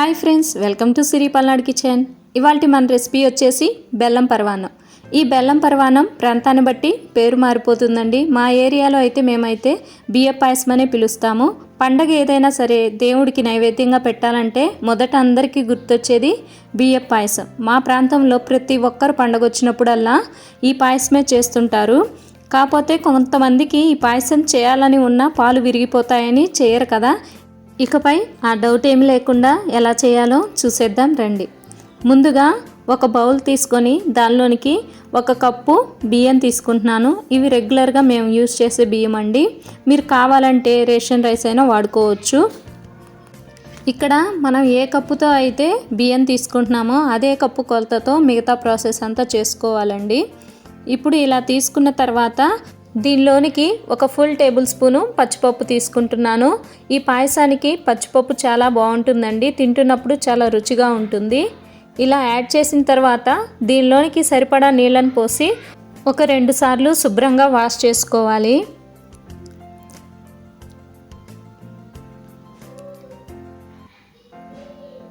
Hi friends welcome to Siri Palnadu kitchen. ఇవాళ మన recipe వచ్చేసి బెల్లం పరవాన్నం ఈ బెల్లం పరవాన్నం ప్రాంతాన్ని బట్టి పేరు మారిపోతుందండి. మా ఏరియాలో అయితే మేమైతే బియ్య పాయసం అనే పిలుస్తాము. పండగ ఏదైనా సరే దేవుడికి నైవేద్యంగా పెట్టాలంటే మొదట అందరికీ గుర్తొచ్చేది బియ్య పాయసం. మా ప్రాంతంలో ప్రతి ఒక్కరు పండగ వచ్చినప్పుడల్లా ఈ పాయసమే చేస్తుంటారు. కాకపోతే కొంతమందికి ఈ పాయసం చేయాలని ఉన్న పాలు విరిగిపోతాయని చేయరు కదా. ఇకపై ఆ డౌట్ ఏమి లేకుండా ఎలా చేయాలో చూసేద్దాం రండి. ముందుగా ఒక బౌల్ తీసుకొని దానిలోనికి ఒక కప్పు బియ్యం తీసుకుంటున్నాను. ఇవి రెగ్యులర్గా మేము యూజ్ చేసే బియ్యం అండి. మీరు కావాలంటే రేషన్ రైస్ అయినా వాడుకోవచ్చు. ఇక్కడ మనం ఏ కప్పుతో అయితే బియ్యం తీసుకుంటున్నామో అదే కప్పు కొలతతో మిగతా ప్రాసెస్ అంతా చేసుకోవాలండి. ఇప్పుడు ఇలా తీసుకున్న తర్వాత దీనిలోనికి ఒక ఫుల్ టేబుల్ స్పూను పచ్చిపప్పు తీసుకుంటున్నాను. ఈ పాయసానికి పచ్చిపప్పు చాలా బాగుంటుందండి. తింటున్నప్పుడు చాలా రుచిగా ఉంటుంది. ఇలా యాడ్ చేసిన తర్వాత దీనిలోనికి సరిపడా నీళ్ళని పోసి ఒక రెండు సార్లు శుభ్రంగా వాష్ చేసుకోవాలి.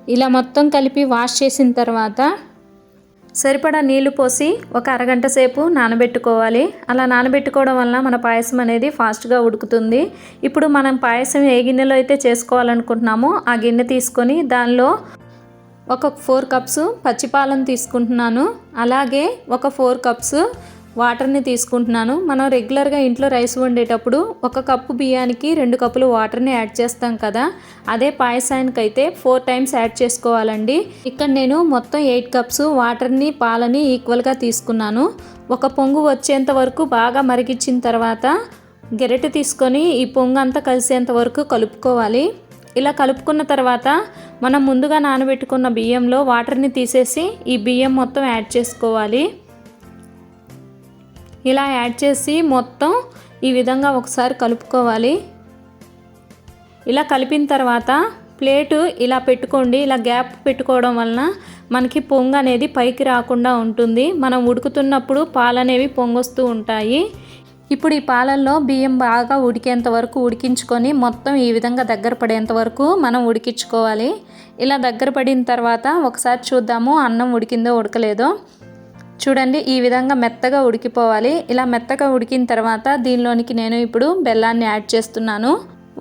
ఇలా మొత్తం కలిపి వాష్ చేసిన తర్వాత సరిపడా నీళ్ళు పోసి ఒక అరగంట సేపు నానబెట్టుకోవాలి. అలా నానబెట్టుకోవడం వల్ల మన పాయసం అనేది ఫాస్ట్గా ఉడుకుతుంది. ఇప్పుడు మనం పాయసం ఏ గిన్నెలో అయితే చేసుకోవాలనుకుంటున్నామో ఆ గిన్నె తీసుకొని దానిలో ఒక ఫోర్ కప్స్ పచ్చిపాలను తీసుకుంటున్నాను. అలాగే ఒక ఫోర్ కప్స్ వాటర్ని తీసుకుంటున్నాను. మనం రెగ్యులర్గా ఇంట్లో రైస్ వండేటప్పుడు ఒక కప్పు బియ్యానికి రెండు కప్పులు వాటర్ని యాడ్ చేస్తాం కదా. అదే పాయసానికి అయితే ఫోర్ టైమ్స్ యాడ్ చేసుకోవాలండి. ఇక్కడ నేను మొత్తం ఎయిట్ కప్స్ వాటర్ని పాలని ఈక్వల్గా తీసుకున్నాను. ఒక పొంగు వచ్చేంత వరకు బాగా మరిగించిన తర్వాత గెరెట్ తీసుకొని ఈ పొంగు అంతా కలిసేంత వరకు కలుపుకోవాలి. ఇలా కలుపుకున్న తర్వాత మనం ముందుగా నానబెట్టుకున్న బియ్యంలో వాటర్ని తీసేసి ఈ బియ్యం మొత్తం యాడ్ చేసుకోవాలి. ఇలా యాడ్ చేసి మొత్తం ఈ విధంగా ఒకసారి కలుపుకోవాలి. ఇలా కలిపిన తర్వాత ప్లేటు ఇలా పెట్టుకోండి. ఇలా గ్యాప్ పెట్టుకోవడం వలన మనకి పొంగు అనేది పైకి రాకుండా ఉంటుంది. మనం ఉడుకుతున్నప్పుడు పాలు అనేవి పొంగొస్తూ ఉంటాయి. ఇప్పుడు ఈ పాలల్లో బియ్యం బాగా ఉడికేంత వరకు ఉడికించుకొని మొత్తం ఈ విధంగా దగ్గర పడేంత వరకు మనం ఉడికించుకోవాలి. ఇలా దగ్గర పడిన తర్వాత ఒకసారి చూద్దాము అన్నం ఉడికిందో ఉడకలేదో. చూడండి ఈ విధంగా మెత్తగా ఉడికిపోవాలి. ఇలా మెత్తగా ఉడికిన తర్వాత దీనిలోనికి నేను ఇప్పుడు బెల్లాన్ని యాడ్ చేస్తున్నాను.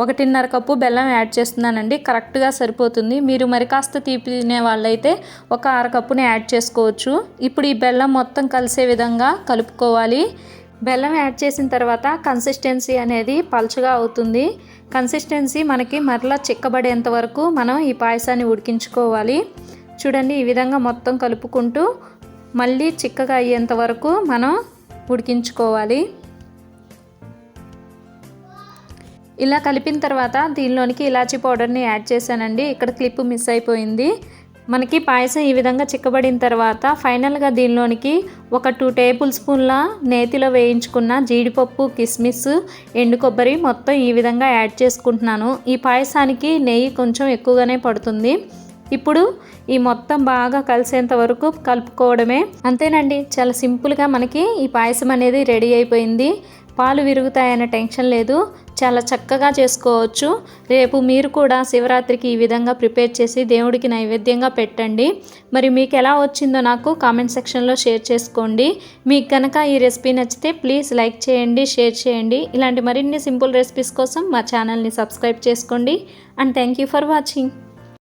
ఒకటిన్నర కప్పు బెల్లం యాడ్ చేస్తున్నానండి కరెక్ట్గా సరిపోతుంది. మీరు మరి కాస్త తీపి తినే వాళ్ళైతే ఒక అరకప్పుని యాడ్ చేసుకోవచ్చు. ఇప్పుడు ఈ బెల్లం మొత్తం కలిసే విధంగా కలుపుకోవాలి. బెల్లం యాడ్ చేసిన తర్వాత కన్సిస్టెన్సీ అనేది పలుచగా అవుతుంది. కన్సిస్టెన్సీ మనకి మరలా చిక్కబడేంత వరకు మనం ఈ పాయసాన్ని ఉడికించుకోవాలి. చూడండి ఈ విధంగా మొత్తం కలుపుకుంటూ మళ్ళీ చిక్కగా అయ్యేంత వరకు మనం ఉడికించుకోవాలి. ఇలా కలిపిన తర్వాత దీనిలోనికి ఇలాచీ పౌడర్ని యాడ్ చేశానండి. ఇక్కడ క్లిప్ మిస్ అయిపోయింది. మనకి పాయసం ఈ విధంగా చిక్కబడిన తర్వాత ఫైనల్గా దీనిలోనికి ఒక టూ టేబుల్ స్పూన్ల నేతిలో వేయించుకున్న జీడిపప్పు కిస్మిస్ ఎండు కొబ్బరి మొత్తం ఈ విధంగా యాడ్ చేసుకుంటున్నాను. ఈ పాయసానికి నెయ్యి కొంచెం ఎక్కువగానే పడుతుంది. ఇప్పుడు ఈ మొత్తం బాగా కలిసేంత వరకు కలుపుకోవడమే. అంతేనండి చాలా సింపుల్గా మనకి ఈ పాయసం అనేది రెడీ అయిపోయింది. పాలు విరుగుతాయనే టెన్షన్ లేదు చాలా చక్కగా చేసుకోవచ్చు. రేపు మీరు కూడా శివరాత్రికి ఈ విధంగా ప్రిపేర్ చేసి దేవుడికి నైవేద్యంగా పెట్టండి. మరి మీకు ఎలా వచ్చిందో నాకు కామెంట్ సెక్షన్లో షేర్ చేసుకోండి. మీకు కనుక ఈ రెసిపీ నచ్చితే ప్లీజ్ లైక్ చేయండి షేర్ చేయండి. ఇలాంటి మరిన్ని సింపుల్ రెసిపీస్ కోసం మా ఛానల్ని సబ్స్క్రైబ్ చేసుకోండి. And thank you for watching.